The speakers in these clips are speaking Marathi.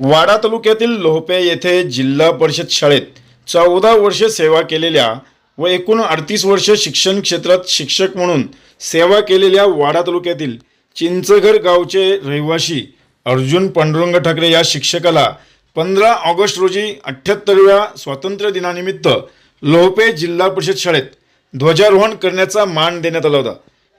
वाडा तालुक्यातील लोहपे येथे जिल्हा परिषद शाळेत चौदा वर्षे सेवा केलेल्या व एकूण अडतीस वर्ष शिक्षण क्षेत्रात शिक्षक म्हणून सेवा केलेल्या वाडा तालुक्यातील चिंचघर गावचे रहिवासी अर्जुन पांडुरंग ठाकरे या शिक्षकाला पंधरा ऑगस्ट रोजी अठ्ठ्याहत्तरव्या स्वातंत्र्य दिनानिमित्त लोहपे जिल्हा परिषद शाळेत ध्वजारोहण करण्याचा मान देण्यात आला होता.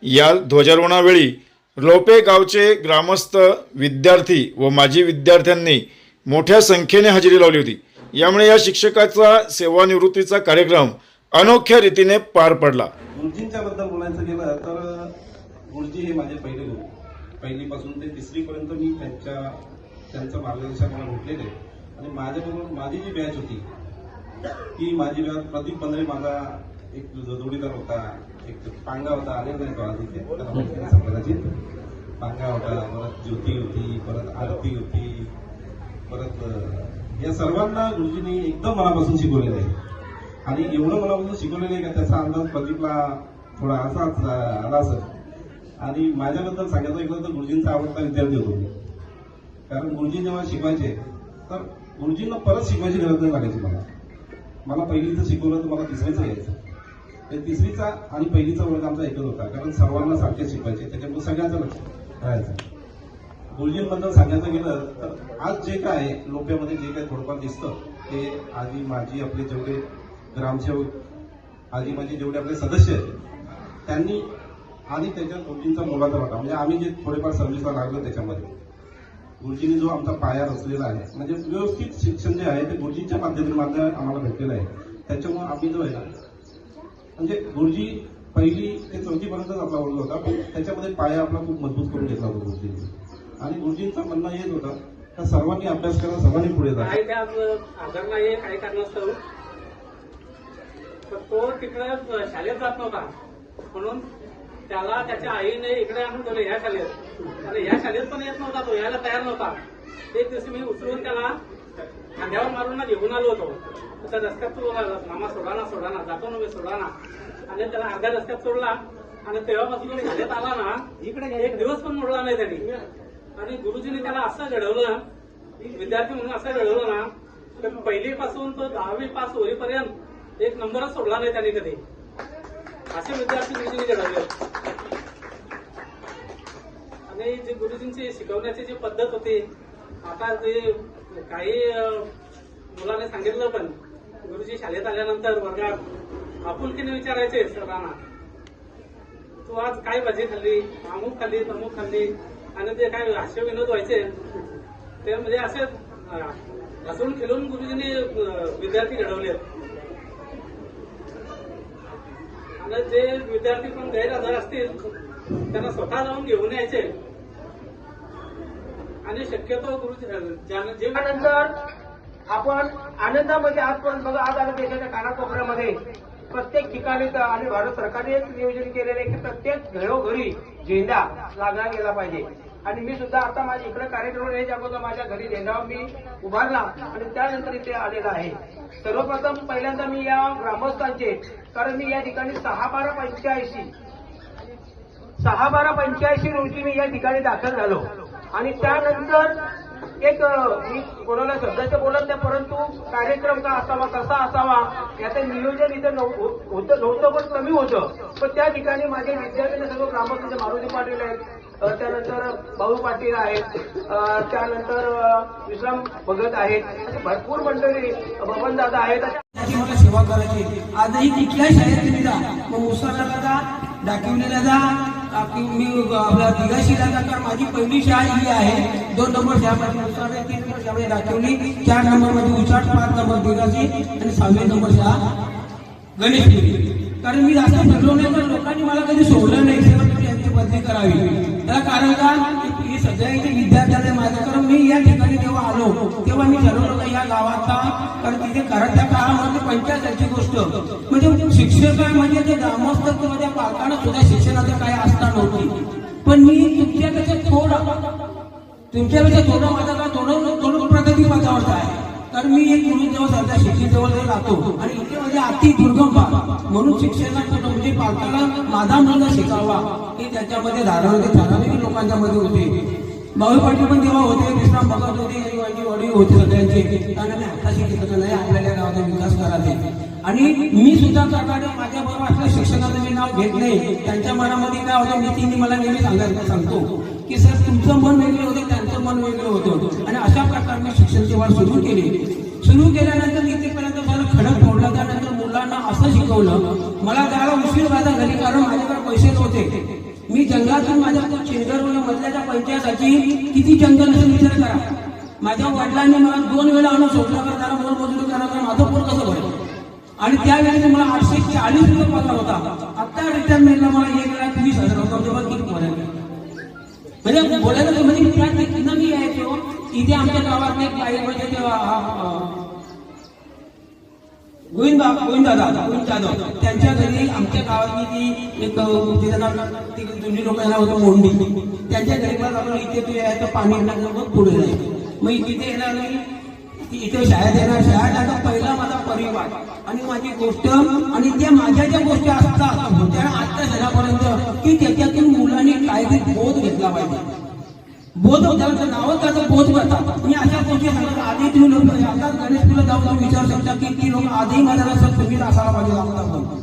या ध्वजारोहणावेळी लोपे गावचे ग्रामस्थ विद्यार्थी व माजी विद्यार्थ्यांनी मोठ्या संख्येने हजेरी लावली होती. यामुळे या शिक्षकाचा सेवानिवृत्तीचा कार्यक्रम अनोख्या रीतीने पार पडला. गुरुजींच्या बद्दल बोलायचं गेलं तर गुरुजी हे माझे पहिले गुरु. पहिलीपासून ते तिसरीपर्यंत मी त्यांच्या त्यांचं मार्गदर्शन मला भेटलेले आणि माझ्याबरोबर माझी जी बॅच होती ती माझी बॅच प्रदीप पंधरे माझा एक तुझा जोडीदार होता एक पांगा होता आले नाही का तिथे पांगा होता परत ज्योती होती परत आरती होती परत या सर्वांना गुरुजींनी एकदम मनापासून शिकवलेलं आहे. आणि एवढं मनापासून शिकवलेलं आहे का त्याचा अंदाज प्रदीपला थोडा असाच आला असेल. आणि माझ्याबद्दल सांगायचं गेलं तर गुरुजींचा आवडता विद्यार्थी होतो मी. कारण गुरुजी जेव्हा शिकवायचे तर गुरुजींना परत शिकवायची गरज नाही लागायची मला. मला पहिलीचं शिकवलं तर मला तिसरीचं घ्यायचं तिसरीचा आणि पहिलीचा वर्ग आमचा एकच होता. कारण सर्वांना सारखे शिकवायचे. त्याच्यामुळे सगळ्यांचं लक्ष राहायचं. गुरुजींबद्दल सांगायचं गेलं तर आज जे काय लोक्यामध्ये जे काय थोडंफार दिसतं ते आजी माझी आपले जेवढे ग्रामसेवक आजी माझी जेवढे आपले सदस्य आहेत त्यांनी आणि त्याच्या गुरुजींचा मोलाचा वाटा म्हणजे आम्ही जे थोडेफार सर्व्हिसला लागलो त्याच्यामध्ये. गुरुजींनी जो आमचा पाया रचलेला आहे म्हणजे व्यवस्थित शिक्षण जे आहे ते गुरुजींच्या माध्यमातून आम्हाला भेटलेलं आहे. त्याच्यामुळे आम्ही जो आहे ना म्हणजे गुरुजी पहिली ते चौथी पर्यंतच आपला वर्ग होता पण त्याच्यामध्ये पाया आपला खूप मजबूत करून घेतला होता गुरुजींनी आणि गुरुजींचं म्हणणं हेच होता का सर्वांनी अभ्यास करा सर्वांनी पुढे जा. काही कारणास्तव तर तो तिकडे शाळेत जात नव्हता. म्हणून त्याला त्याच्या आईने इकडे आणून ठेवलं ह्या शाळेत. आणि ह्या शाळेत पण येत नव्हता तो यायला तयार नव्हता. एक दिवशी मी उचलून त्याला खांद्यावर मारून ना घेऊन आलो होतो. तर रस्त्यात तो मामा सोडा ना सोडा ना जातो ना मी सोडा ना. आणि त्याला अर्ध्या रस्त्यात सोडला. आणि तेव्हापासून तो शाळेत आला ना इकडे एक दिवस पण मोडला नाही त्यांनी. आणि गुरुजीने त्याला असं घडवलं विद्यार्थी म्हणून असं घडवलं ना तर पहिलीपासून तो दहावी पास होईपर्यंत एक नंबरच सोडला नाही त्यांनी कधी. असे विद्यार्थी गुरुजींनी घडवले. आणि जी गुरुजींची शिकवण्याची जी पद्धत होती आता ते काही मुलाने सांगितलं पण गुरुजी शाळेत आल्यानंतर वर्गात आपुलकीने विचारायचे सरांना तू आज काय भाजी खाल्ली? अमुक खाल्ली तमुक खाल्ली? आणि ते काय हास्य विनोद व्हायचे ते म्हणजे असे हसून खेळून गुरुजींनी विद्यार्थी घडवले. आणि जे विद्यार्थी पण गैरहजर असतील त्यांना स्वतः जाऊन घेऊन यायचे. आणि शक्यतो गुरुजी त्यानंतर आपण आनंदामध्ये आजपर्यंत बघा आज आलं देशाच्या कानाकोपऱ्यामध्ये प्रत्येक ठिकाणी आणि भारत सरकारने एक नियोजन केलेलं आहे की प्रत्येक घरोघरी झेंडा लागला गेला पाहिजे. आणि मी सुद्धा आता माझ्या इकडे कार्यक्रम यायच्या अगोदर माझ्या घरी झेंडा मी उभारला आणि त्यानंतर इथे आलेला आहे. सर्वप्रथम पहिल्यांदा मी या ग्रामस्थांचे कारण मी या ठिकाणी सहा बारा पंच्याऐंशी सहा बारा पंच्याऐंशी रोजी मी या ठिकाणी दाखल झालो. आणि त्यानंतर एक मी कोणाला शब्दाचं बोलत नाही परंतु कार्यक्रम का असावा कसा असावा याचं नियोजन इथं हो, होतं नव्हतं पण कमी होतं. पण त्या ठिकाणी माझे विद्यार्थ्यांना सर्व ग्रामस्थ मारुती पाटील आहेत त्यानंतर भाऊ पाटील आहेत त्यानंतर विश्राम भगत आहेत भरपूर मंडळी बबन दादा आहेत. त्याची मला सेवा करायची. आजही कुठल्याही शाळेत तुम्ही जा मग उसाला जा डाकिवलीला जा मी आपल्या दिगाशीला जा माझी पहिली शाळा ही आहे. दोन नंबर शाळा माझी उसाला तीन नंबर शाळा म्हणजे चार नंबरमध्ये उचाट पाच नंबर दिगाशी आणि सहावी नंबर शाळा गणेशपुरी कारण मी जास्त फिरलो नाही तर लोकांनी मला कधी सोडलं नाही यांची बदली करावी. त्याला कारण का? हे सगळ्यांचे विद्यार्थ्यालय माझं कारण मी या ठिकाणी जेव्हा आलो तेव्हा मी ठरवलं का या गावाचा कारण तिथे कराडच्या काळामध्ये पंचायताची गोष्ट. म्हणजे शिक्षक म्हणजे ते ग्रामस्थ किंवा त्या पालकांना सुद्धा शिक्षणाचं काय आस्था नव्हती पण मी तुमच्यापेक्षा थोडा तुमच्यापेक्षा थोडं माझा का थोडं थोडं प्रगती माझ्यावर आहे. कारण मी एक गुरु सध्या शिक्षण राहतो आणि इथे म्हणजे अति दुर्गम भाग म्हणून शिक्षणाचं म्हणजे पालकाला माझा मुलगा शिकावा हे त्याच्यामध्ये धारणा ते ठराविक लोकांच्या मध्ये होते. भाऊ पाटील पण तेव्हा होते विश्राम भगत होते माझी वडील होते सगळ्यांचे. कारण मी आता घेतलं नाही आपल्याला गावाचा विकास करायचा आणि मी सुद्धा सरकारने माझ्या बरोबर असल्या शिक्षकाचं मी नाव घेत नाही. त्यांच्या मनामध्ये काय होतं मी तिने मला नेहमी सांगायला सांगतो की सर तुमचं मन वेगळं होतं मन वेगळं होतं. आणि अशा प्रकारे शिक्षण सेवा सुरू केली. सुरू केल्यानंतर इथेपर्यंत मला खडक फोडला. त्यानंतर मुलांना असं शिकवलं मला त्याला उशीर व्हायचा घरी कारण माझ्याकडे पैसे नव्हते. मी जंगलातून माझ्या चिंदरवरून मधल्याच्या पंचायताची किती जंगल असेल विचार करा. माझ्या वडिलांनी मला दोन वेळा आणून सोडला तर त्याला मोलमजुरी करा तर माझं पोट कसं भरेल आणि त्यावेळेस मला आठशे चाळीस रुपये पगार होता. आता रिटायरमेंटला मला एक लाख वीस हजार होता. तेव्हा किती पडेल म्हणजे बोलायला म्हणजे त्या तिथनं मी यायचो. इथे आमच्या गावात एक बाई म्हणजे गोविंद गोविंद दादा गोविंद जाधव. त्यांच्या घरी आमच्या गावातली ती एक अं, तिचं नाव ती जुनी लोकांना होतं मोंडी त्यांच्या घरी मला आपण इथे तू यायचं पाणी लागलं मग पुढे जायचं. मग तिथे येणार नाही की इथे शाळेत येणार शाळेत आता पहिला माझा परिवार. आणि माझी गोष्ट आणि त्या माझ्या ज्या गोष्टी असतात होत्या आजच्या जगापर्यंत की त्याच्यातून मुलांनी काहीतरी बोध घेतला पाहिजे. बोध होत्याचं नावच त्याचं बोध करतात मी अशा गोष्टी सांगतो आधी तुम्ही लोक आता गणेश तुला जाऊन जाऊन विचारू शकता की ती लोक आधी माझ्या असं तुम्ही असायला पाहिजे लागतात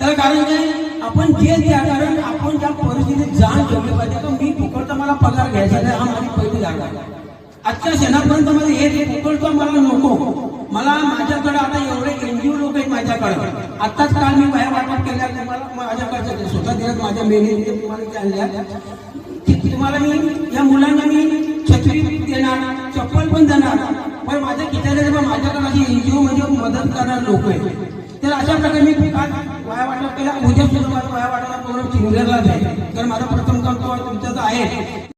तर कारण काय? आपण जे त्या कारण आपण ज्या परिस्थितीत जाण ठेवली पाहिजे तर मी फुकटचा मला पगार घ्यायचा नाही हा माझी पहिली जागा आहे आजच्या क्षणापर्यंत मध्ये हे जे मला नको. मला माझ्याकडे आता एवढे एनजीओ लोक आहेत माझ्याकडे. आत्ताच काल मी बाहेर वाटप केल्या माझ्याकडे स्वतः दिवस माझ्या मेहनत तुम्हाला आणल्या तुम्हाला मी या मुलांना मी छत्री देणार चप्पल पण देणार. पण माझ्या खिचाऱ्याने पण माझ्याकडे अशी एनजीओ म्हणजे मदत करणार लोक आहेत. तर अशा प्रकारे मी काल वाया वाटप केला. उद्या सुद्धा माझा वाया वाटप प्रोग्राम चिंगरला जाईल तर माझा प्रथम काम तो तुमचा आहे